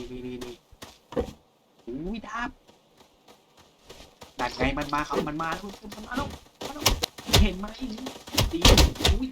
นี่นี่นี่นี่อุ้ยดาบดันไงมันมาครับมันมาแล้วมันมาแล้วมันมาแล้วเห็นไหมดีอุ้ย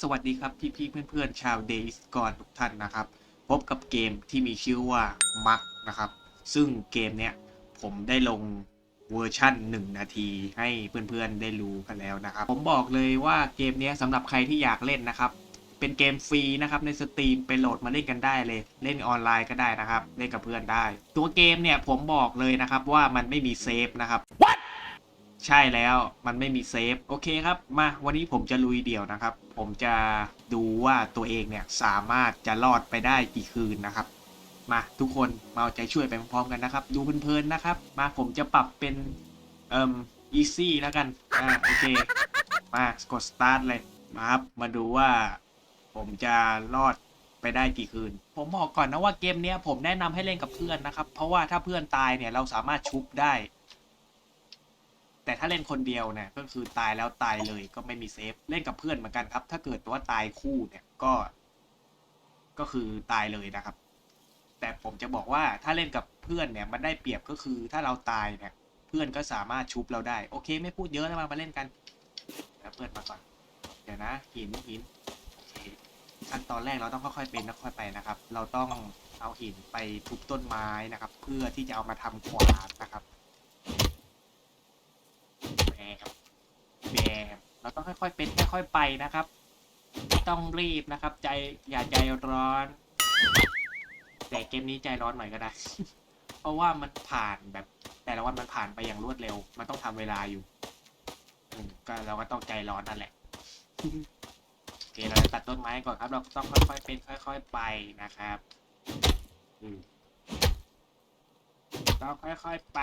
สวัสดีครับพี่พี่เพื่อนๆชาวเดย์ก่อนทุกท่านนะครับ พบกับเกมที่มีชื่อว่ามักนะครับ ซึ่งเกมเนี้ยผมได้ลง เวอร์ชั่น 1 นาทีให้เพื่อนๆได้รู้กันแล้วนะครับ ผมบอกเลยว่าเกมเนี้ยสำหรับใครที่อยากเล่นนะครับ เป็นเกมฟรีนะครับในสตรีมไปโหลดมาเล่นกันได้เลย เล่นออนไลน์ก็ได้นะครับ เล่นกับเพื่อนได้ ตัวเกมเนี่ยผมบอกเลยนะครับว่ามันไม่มีเซฟนะครับใช่แล้วมันไม่มีเซฟ โอเคครับ มาวันนี้ผมจะลุยเดี่ยวนะครับ ผมจะดูว่าตัวเองเนี่ยสามารถจะรอดไปได้กี่คืนนะครับ มาทุกคนมาเอาใจช่วยไปพร้อมๆกันนะครับ ดูเพลินๆนะครับ มาผมจะปรับเป็นเอ่ม easy แล้วกันอ่าโอเค มากด start เลยมาครับมาดูว่า ผมจะรอดไปได้กี่คืน ผมบอกก่อนนะว่าเกมเนี้ยผมแนะนำให้เล่นกับเพื่อนนะครับ เพราะว่าถ้าเพื่อนตายเนี่ยเราสามารถชุบได้ แต่ถ้าเล่นคนเดียวเนี่ยก็คือตายแล้วตายเลยก็ไม่มีเซฟเล่นกับเพื่อนเหมือนกันครับ ถ้าเกิดว่าตายคู่เนี่ยก็ ก็คือตายเลยนะครับ แต่ผมจะบอกว่าถ้าเล่นกับเพื่อนเนี่ยมันได้เปรียบก็คือถ้าเราตายเนี่ยเพื่อนก็สามารถชุบเราได้ โอเค ไม่พูดเยอะแล้วมามาเล่นกันเพื่อนมาก่อนเดี๋ยวนะหินหินโอเคขั้นตอนแรกเราต้องค่อยๆเป็นค่อยไปนะครับ เราต้องเอาหินไปทุบต้นไม้นะครับ เพื่อที่จะเอามาทำขวานนะครับแบบแบบเราต้องค่อยๆเป็นค่อยๆไปนะครับ ต้องรีบนะครับ ใจอย่าใจร้อน แต่เกมนี้ใจร้อนหน่อยก็ได้ เพราะว่ามันผ่านแบบแต่ละวันมันผ่านไปอย่างรวดเร็ว มันต้องทำเวลาอยู่ก็เราก็ต้องใจร้อนนั่นแหละโอเคเราตัดต้นไม้ก่อนครับ เราต้องค่อยๆเป็นค่อย ๆไปนะครับต้องค่อย ๆไป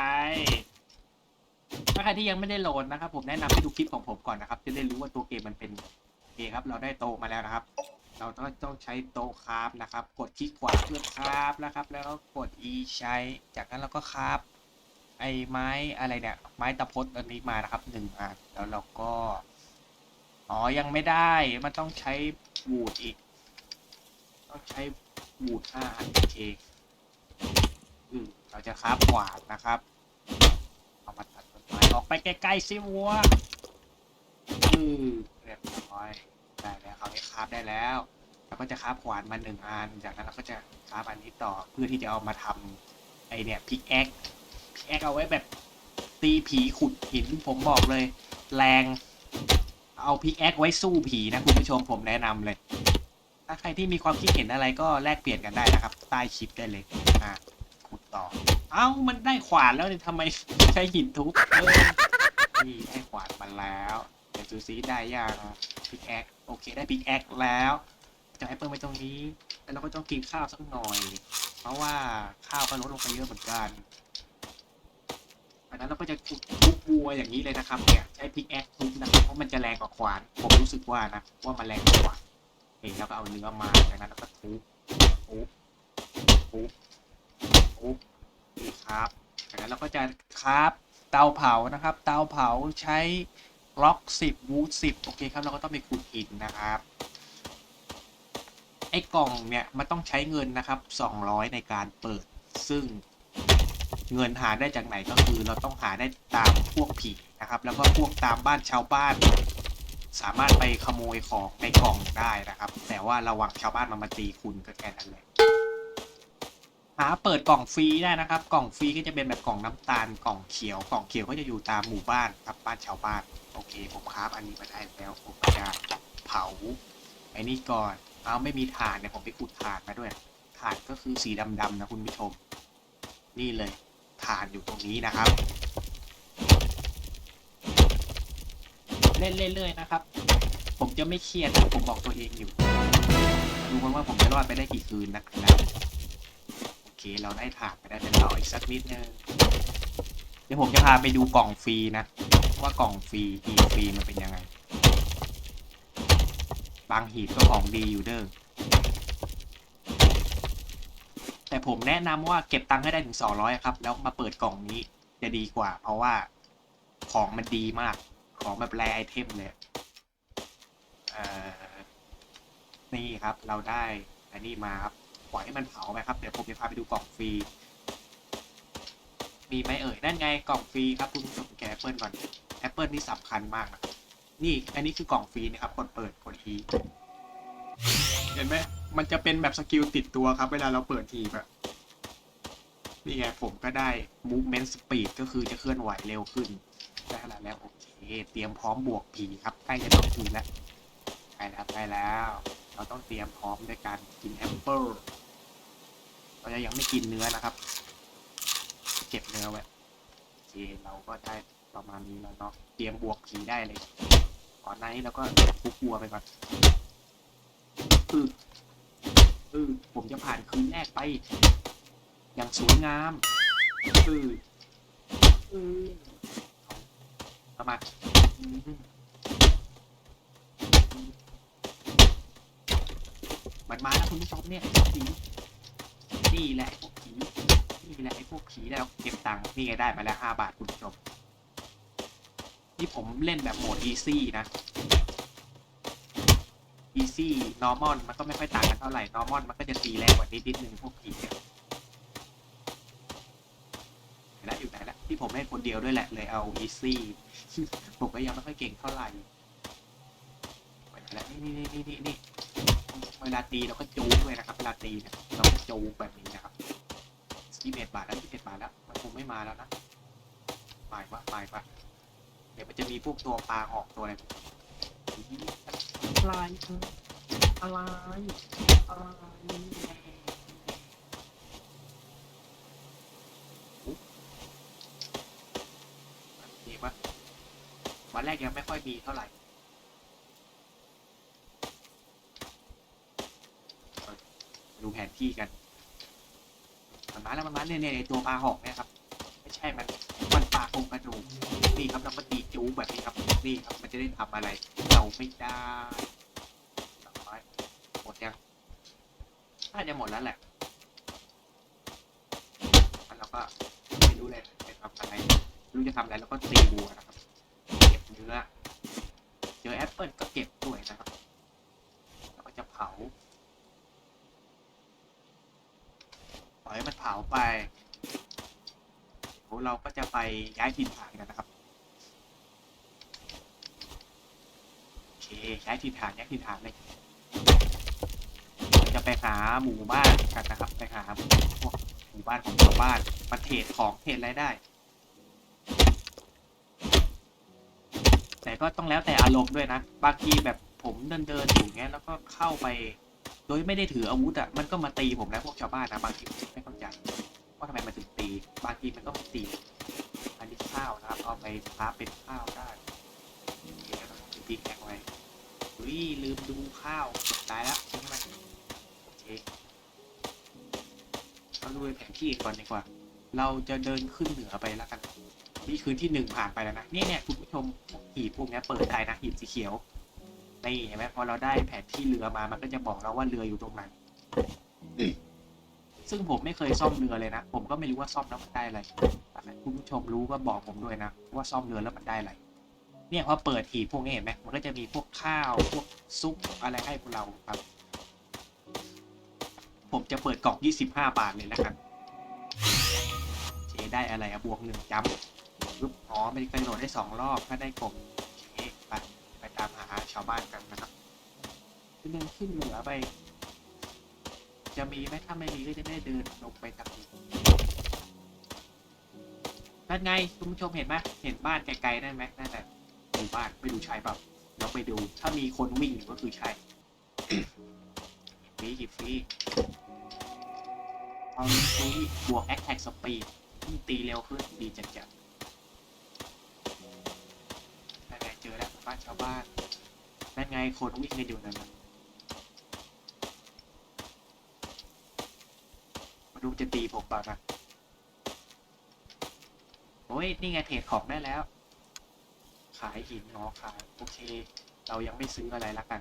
ถ้าใครที่ยังไม่ได้โหลดนะครับ ผมแนะนำให้ดูคลิปของผมก่อนนะครับ จะได้รู้ว่าตัวเกมมันเป็นโอเคครับ เราได้โตมาแล้วนะครับ เราต้องต้องใช้โต๊ะคราฟนะครับ กดคลิกขวาเพื่อคราฟนะครับ แล้วก็กด e ใช้ จากนั้นเราก็คราฟไอ้ไม้อะไรเนี่ยไม้ตะพดอันนี้มานะครับหนึ่งอันแล้วเราก็อ๋อยังไม่ได้มันต้องใช้บูดอีก ต้องใช้บูดห้าอันโอเคอืมเราจะคราฟขวานนะครับเอามาตัดต้นไม้ออกไปใกล้ๆสิวัวอือเรียบร้อย ได้แล้วคราวนี้คราฟได้แล้วเราก็จะคราฟขวานมาหนึ่งอัน จากนั้นเราก็จะคราฟอันนี้ต่อเพื่อที่จะเอามาทำไอเนี่ยพิกแอคพิกแอคเอาไว้แบบตีผีขุดหินผมบอกเลย แรงเอาพิกแอคไว้สู้ผีนะคุณผู้ชมผมแนะนำเลย ถ้าใครที่มีความคิดเห็นอะไรก็แลกเปลี่ยนกันได้นะครับ ใต้คลิปได้เลยอะขุดต่อ เอ้ามันได้ขวานแล้วเนี่ยทำไมใช้หินทุบเออนี่ให้ขวานมาแล้วเดี๋ยวดูซิได้ยัง พิกแอคโอเคได้พิกแอคแล้วจะให้เปิดไปตรงนี้ แล้วเราก็ต้องกินข้าวสักหน่อย เพราะว่าข้าวก็ลดลงไปเยอะเหมือนกันอันนั้นเราก็จะทุบทุบวัวอย่างนี้เลยนะครับเนี่ยใช้พิกแอคทุบนะครับเพราะมันจะแรงกว่าขวาน ผมรู้สึกว่านะว่ามันแรงกว่าขวานเองแล้วก็เอาเนื้อมาจากนั้นเราก็ทุบทุบทุบทุบนี่ครับจากนั้นเราก็จะคราฟเตาเผานะครับ เตาเผาใช้ ล็อกสิบวูดสิบโอเคครับ เราก็ต้องไปขุดหินนะครับ ไอ้กล่องเนี่ยมันต้องใช้เงินนะครับสองร้อยในการเปิด ซึ่งเงินหาได้จากไหนก็คือเราต้องหาได้ตามพวกผีนะครับ แล้วก็พวกตามบ้านชาวบ้าน สามารถไปขโมยของในกล่องได้นะครับ แต่ว่าระวังชาวบ้านมามาตีคุณก็แค่นั้นแหละหาเปิดกล่องฟรีได้นะครับ กล่องฟรีก็จะเป็นแบบกล่องน้ำตาลกล่องเขียว กล่องเขียวก็จะอยู่ตามหมู่บ้านครับบ้านชาวบ้าน โอเค ผมคราฟอันนี้มาได้แล้ว ผมจะเผาไอ้นี่ก่อน เอาไม่มีถ่านเนี่ยผมไปขุดถ่านมาด้วย ถ่านก็คือสีดำๆนะคุณผู้ชม นี่เลยถ่านอยู่ตรงนี้นะครับ เล่นเรื่อยๆนะครับ ผมจะไม่เครียดนะผมบอกตัวเองอยู่ ดูกันว่าผมจะรอดไปได้กี่คืนนะครับโอเคเราได้ถ่านไปได้เป็นต่ออีกสักนิดนึงเดี๋ยวผมจะพาไปดูกล่องฟรีนะ ว่ากล่องฟรีหีบฟรีมันเป็นยังไง บางหีบก็ของดีอยู่เด้อแต่ผมแนะนำว่าเก็บตังค์ให้ได้ถึง 200 ครับ แล้วมาเปิดกล่องนี้จะดีกว่า เพราะว่าของมันดีมาก ของแบบแรไอเทมเลยเนี่ครับเราได้อันนี้มาครับปล่อยให้มันเผาไปครับเดี๋ยวผมจะพาไปดูกล่องฟรีมีไหมเอ่ยนั่นไงกล่องฟรีครับคุณผู้ชมแกเปิลก่อน อปเปิลนี่สำคัญมากนะนี่อันนี้คือกล่องฟรีนะครับกดเปิดกด E เห็นไหมมันจะเป็นแบบสกิลติดตัวครับ เวลาเราเปิดทีแบบนี่ไงผมก็ได้ movement speed ก็คือจะเคลื่อนไหวเร็วขึ้น ได้ขนาดแล้ว โอเค เตรียมพร้อมบวกผีครับใกล้จะต้องคืนแล้วใกล้แล้วใกล้แล้ว เราต้องเตรียมพร้อมด้วยการกินแอปเปิลเราจะยังไม่กินเนื้อนะครับ เก็บเนื้อไว้โอเคเราก็ได้ ประมาณนี้แล้วเนาะเตรียมบวกผีได้เลยก่อนหน้านี้เราก็คุกวัวไปก่อนอืออือผมจะผ่านคืนแรกไป อย่างสวยงามอืออือประมาณมันมาแล้วคุณผู้ชมเนี่ยไอ้พวกผีนี่แหละไอ้พวกผีนี่แหละไอ้พวกผีแล้วเก็บตังค์นี่ไงได้มาแล้วห้าบาทคุณผู้ชม นี่ผมเล่นแบบโหมด easy นะ easy normal มันก็ไม่ค่อยต่างกันเท่าไหร่ normal มันก็จะตีแรงกว่านิดนิดนึงพวกผีเนี่ยไหนละอยู่ไหนละที่ผมเล่นคนเดียวด้วยแหละเลยเอา easy ผมก็ยังไม่ค่อยเก่งเท่าไหร่ไปไหนละนี่นี่นี่นี่นี่เวลาตีเราก็จูงด้วยนะครับเวลาตีเนี่ยเราก็จูงแบบนี้นะครับสิบเอ็ดบาทแล้วสิบเอ็ดบาทแล้วมันคงไม่มาแล้วนะไปวะไปวะ เดี๋ยวมันจะมีพวกตัวปลาออกตัวอะไรอะไรเอออะไรอะไรดีปะวันแรกยังไม่ค่อยมีเท่าไหร่ดูแผนที่กันมันมาแล้วมันมาเนี่ยเนี่ยไอ้ตัวปลาหอกเนี่ยครับ ไม่ใช่มันมัน ปลาโครงกระดูกนี่ครับเราก็ตีจูแบบนี้ครับนี่ครับมันจะได้ทำอะไรเราไม่ได้หมดยังน่าจะหมดแล้วแหละแล้วเราก็ไม่รู้เลยจะทำอะไรรู้จะทำอะไรแล้วก็ตีบัวนะครับ เก็บเนื้อเจอแอปเปิลก็เก็บด้วยนะครับแล้วก็จะเผาปล่อยมันเผาไป ยวเราก็จะไปย้ายถิ่นฐานกันนะครับโอเคย้ายถิ่นฐานย้ายถิ่นฐานเลยจะไปหาหมู่บ้านกันนะครับ ไปหาพวกหมู่บ้านของชาวบ้านมาเทรดของเทรดอะไรได้แต่ก็ต้องแล้วแต่อารมณ์ด้วยนะ บางทีแบบผมเดินเดินอยู่เงี้ยแล้วก็เข้าไป โดยไม่ได้ถืออาวุธอะ มันก็มาตีผมนะพวกชาวบ้านนะบางทีไม่เข้าใจ ว่าทำไมมันถึงตี บางทีมันก็ไม่ตี อันนี้ข้าวนะครับ เอาไปพับเป็นข้าวได้เดี๋ยวเราจะตีแกงไว้เฮ้ยลืมดูข้าวตายแล้วใช่ไหมโอเคเราดูแผนที่ก่อนดีกว่า เราจะเดินขึ้นเหนือไปแล้วกัน นี่คืนที่หนึ่งผ่านไปแล้วนะนี่เนี่ยคุณผู้ชมหีบพวกนี้เปิดได้นะหีบสีเขียวนี่เห็นไหมพอเราได้แผนที่เรือมามันก็จะบอกเราว่าเรืออยู่ตรงไหน ซึ่งผมไม่เคยซ่อมเรือเลยนะ ผมก็ไม่รู้ว่าซ่อมแล้วมันได้อะไรถ้าคุณผู้ชมรู้ก็บอกผมด้วยนะ ว่าซ่อมเรือแล้วมันได้อะไร เนี่ยพอเปิดหีบพวกนี้เห็นไหมมันก็จะมีพวกข้าวพวกซุปอะไรให้พวกเราครับ ผมจะเปิดกล่อง25 บาทเลยแล้วกันเคได้อะไรอะบวกหนึ่งจัมป์ปึ๊บอ๋อมันกระโดดได้สองรอบถ้าได้กบโอเคไปไปตามหาชาวบ้านกันนะครับเดินขึ้นเหนือไป จะมีไหมถ้าไม่มีก็จะไม่ได้เดินลงไปทางนี้นั่นไงคุณผู้ชมเห็นไหมเห็นบ้านไกลๆนั่นไหมนั่นแหละหมู่บ้านไม่ดูช่เปล่าเราไปดู ถ้ามีคนวิ่งอยู่ก็คือใช่ฟรีหยิบฟรีเอาฟรีบวกแอคแท็กสปีดตีเร็วขึ้นดีจัดจัดนั่นไงเจอแล้วบ้านชาวบ้านนั่นไงคนวิ่งกันอยู่นั่นนะ มาดูจะตีผมปล่านะโอ้ย นี่ไงเทรดของได้แล้ว ขายหินเนาะขาย โอเค เรายังไม่ซื้ออะไรละกัน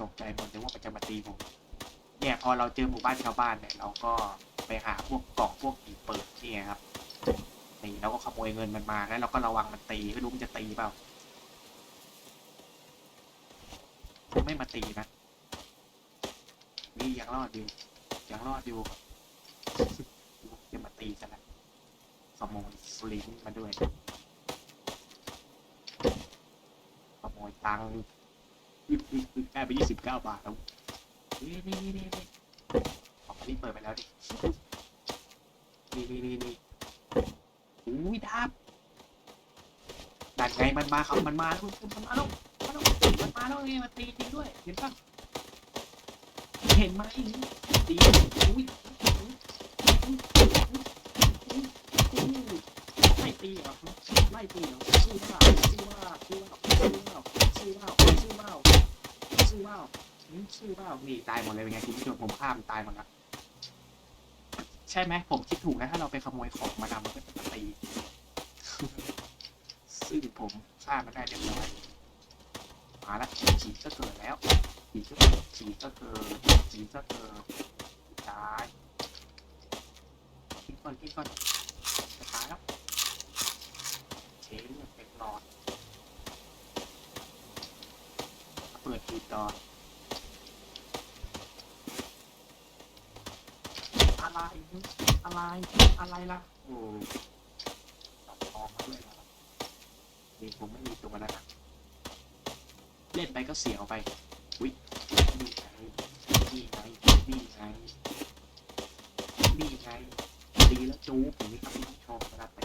ตกใจหมดเลยว่ามันจะมาตีผม เนี่ยพอเราเจอหมู่บ้านชาวบ้านเนี่ย เราก็ไปหาพวกกล่องพวกหีเปิดนี่ไงครับนี่เราก็ขโมยเงินมันมาแล้วเราก็ระวังมันตีไม่รู้มันจะตีเปล่า ไม่มาตีนะนี่ยังรอดอยู่ ยังรอดอยู่จะมาตีกันละขโมยสลิงมาด้วยขโมยตังค์อุ๊ยอุ๊ยอุ๊ยได้ไปยี่สิบเก้าบาทแล้วนี่นี่นี่นี่นี่ออกมานี่เปิดไปแล้วดินี่นี่นี่นี่อุ้ยดาบดันไงมันมาครับมันมาแล้วมันมาแล้วมันมาแล้วมันมาแล้วนี่มันตีจริงด้วยเห็นปะ เห็นไหมตีอุ้ยไล่ตีหรอไล่ตีหรอสู้เปล่าสู้เปล่าสู้เปล่าสู้เปล่าสู้เปล่าสู้เปล่าสู้เปล่าอืมสู้เปล่านี่ตายหมดเลยเป็นไงคุณผู้ชมผมข้ามตายหมดละใช่ไหมผมคิดถูกนะถ้าเราไปขโมยของมาดำมันก็จะตีซึ่งผมฆ่ามันได้เรียบร้อยมาละฉีดก็เกิดแล้ว ฉีก็เกิดฉีก็เกิดฉีก็เกิดตายทิ้งก่อนทิ้งก่อนจะตายแล้วเชนเนี่ยเป็นหลอดเปิดทีต่ออะไรอะไรอะไรล่ะโอ้ตัดทองมาด้วยนี่ผมไม่มีตัวแล้วนะเล่นไปก็เสียวไป วินี่ไงนี่ไงนี่ไงนี่ไงดีแล้วจูบอย่างนี้ครับท่านผู้ชมาไป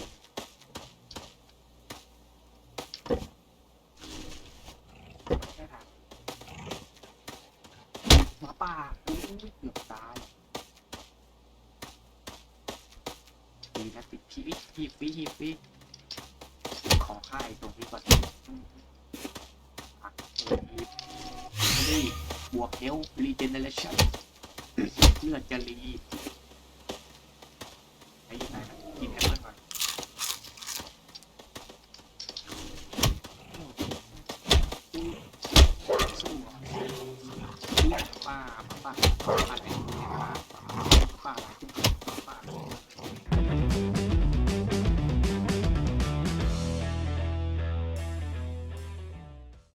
แค่ทาหมาป่าอุ้ยเกือบตายดีนะติดพีวิฮีฟีฮีฟีขอค่ายตรงนี้ก่อนพักเออฮีนี่ บวกเฮลรีเจนเนเรชั่นเลือดจะรี